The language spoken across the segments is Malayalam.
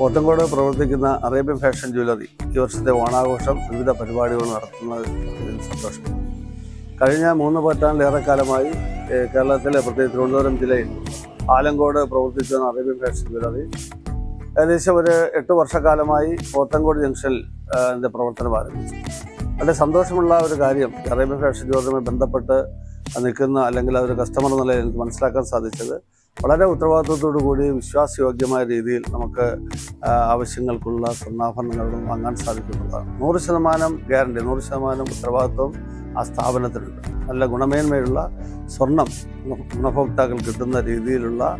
പോത്തങ്കോട് പ്രവർത്തിക്കുന്ന അറേബ്യൻ ഫാഷൻ ജ്വല്ലറി ഈ വർഷത്തെ ഓണാഘോഷം വിവിധ പരിപാടികൾ നടത്തുന്നത് സന്തോഷം കഴിഞ്ഞ മൂന്ന് പറ്റാണ്ടിലേറെ കാലമായി കേരളത്തിലെ പ്രത്യേകിച്ച് തിരുവനന്തപുരം ജില്ലയിൽ ആലങ്കോട് പ്രവർത്തിച്ചു വന്ന അറേബ്യൻ ഫാഷൻ ജ്വല്ലറി ഏകദേശം ഒരു എട്ട് വർഷക്കാലമായി പോത്തങ്കോട് ജംഗ്ഷനിൽ എന്റെ പ്രവർത്തനം ആരംഭിച്ചു. വളരെ സന്തോഷമുള്ള ഒരു കാര്യം അറേബ്യൻ ഫാഷൻ ജ്വല്ലറിയുമായി ബന്ധപ്പെട്ട് നിൽക്കുന്ന അല്ലെങ്കിൽ അതൊരു കസ്റ്റമർ എന്നുള്ള എനിക്ക് മനസ്സിലാക്കാൻ സാധിച്ചത്. വളരെ ഉത്തരവാദിത്വത്തോടു കൂടി വിശ്വാസയോഗ്യമായ രീതിയിൽ നമുക്ക് ആവശ്യങ്ങൾക്കുള്ള സ്വർണാഭരണങ്ങളും വാങ്ങാൻ സാധിക്കുന്നതാണ് നൂറ് ശതമാനം ഗ്യാരണ്ടി നൂറ് ശതമാനം ഉത്തരവാദിത്വം ആ സ്ഥാപനത്തിനുണ്ട്. നല്ല ഗുണമേന്മയുള്ള സ്വർണം ഗുണ- ഗുണഭോക്താക്കൾ കിട്ടുന്ന രീതിയിലുള്ള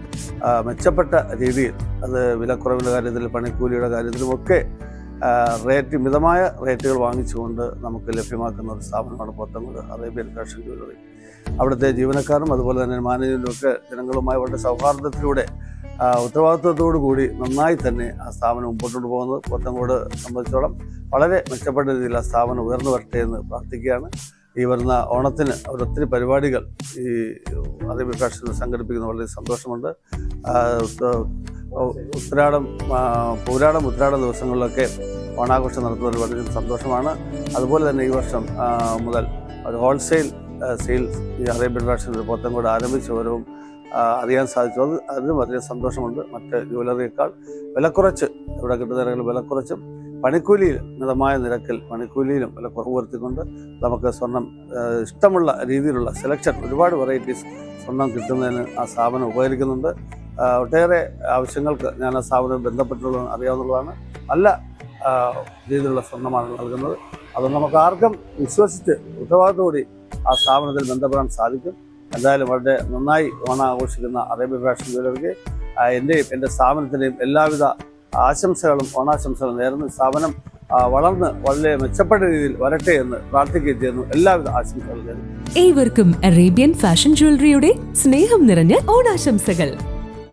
മെച്ചപ്പെട്ട രീതിയിൽ അത് വിലക്കുറവിന്റെ കാര്യത്തിൽ പണിക്കൂലിയുടെ കാര്യത്തിലുമൊക്കെ റേറ്റ് മിതമായ റേറ്റുകൾ വാങ്ങിച്ചുകൊണ്ട് നമുക്ക് ലഭ്യമാക്കുന്ന ഒരു സ്ഥാപനമാണ് പോത്തങ്കോട് അറേബ്യൻ ഫാഷൻ ജ്വല്ലറി അവിടുത്തെ ജീവനക്കാരും അതുപോലെ തന്നെ മാനേജരും ഒക്കെ ജനങ്ങളുമായി വളരെ സൗഹാർദ്ദത്തിലൂടെ ഉത്തരവാദിത്വത്തോടു കൂടി നന്നായി തന്നെ ആ സ്ഥാപനം മുമ്പോട്ടോട്ട് പോകുന്നത് പോത്തങ്കോട് സംബന്ധിച്ചോളം വളരെ മെച്ചപ്പെട്ട രീതിയിൽ ആ സ്ഥാപനം ഉയർന്നു വരട്ടെ എന്ന് പ്രാർത്ഥിക്കുകയാണ്. ഈ വരുന്ന ഓണത്തിന് ഒത്തിരി പരിപാടികൾ ഈ അറേബ്യ ഫാഷനിൽ സംഘടിപ്പിക്കുന്ന വളരെ സന്തോഷമുണ്ട്. ഉത്രാടം പൂരാടം ഉത്രാടം ദിവസങ്ങളിലൊക്കെ ഓണാഘോഷം നടത്തുന്നതിൽ വളരെ സന്തോഷമാണ്. അതുപോലെ തന്നെ ഈ വർഷം മുതൽ ഒരു ഹോൾസെയിൽ സെയിൽസ് ഈ അറേബ്യൻ ഫാഷൻ കൂടെ ആരംഭിച്ചവരും ആ, അറിയാൻ സാധിച്ചു. അത് അതിനും വളരെ സന്തോഷമുണ്ട്. മറ്റ് ജ്വല്ലറിയേക്കാൾ വിലക്കുറച്ച് ഇവിടെ കിട്ടുന്ന വിലക്കുറച്ചും പണിക്കൂലിയിൽ മിതമായ നിരക്കിൽ പണിക്കൂലിയിലും വില കുറവ് വരുത്തിക്കൊണ്ട് നമുക്ക് സ്വർണം ഇഷ്ടമുള്ള രീതിയിലുള്ള സെലക്ഷൻ ഒരുപാട് വെറൈറ്റീസ് സ്വർണം കിട്ടുന്നതിന് ആ സ്ഥാപനം ഉപകരിക്കുന്നുണ്ട്. ഒട്ടേറെ ആവശ്യങ്ങൾക്ക് ഞാൻ ആ സ്ഥാപനം ബന്ധപ്പെട്ടുള്ളത് അറിയാവുന്നതാണ് നല്ല രീതിയിലുള്ള സ്വർണമാണ് നൽകുന്നത്. അത് നമുക്ക് ആർക്കും വിശ്വസിച്ച് ഉത്തരവാദിത്തോടെ ആ സ്ഥാപനത്തിൽ ബന്ധപ്പെടാൻ സാധിക്കും. എന്തായാലും വളരെ നന്നായി ഓണം ആഘോഷിക്കുന്ന അറേബ്യ ഫാഷൻ ജ്വല്ലറിക്ക് എന്റെയും എന്റെ സ്ഥാപനത്തിന്റെയും എല്ലാവിധ ആശംസകളും ഓണാശംസകളും നേർന്ന് സ്ഥാപനം വളർന്ന് വളരെ മെച്ചപ്പെട്ട രീതിയിൽ വരട്ടെ എന്ന് പ്രാർത്ഥിക്കുകയും ചെയ്യുന്നു. എല്ലാവിധ ആശംസകളും ഏവർക്കും അറേബ്യൻ ഫാഷൻ ജ്വല്ലറിയുടെ സ്നേഹം നിറഞ്ഞ ഓണാശംസകൾ.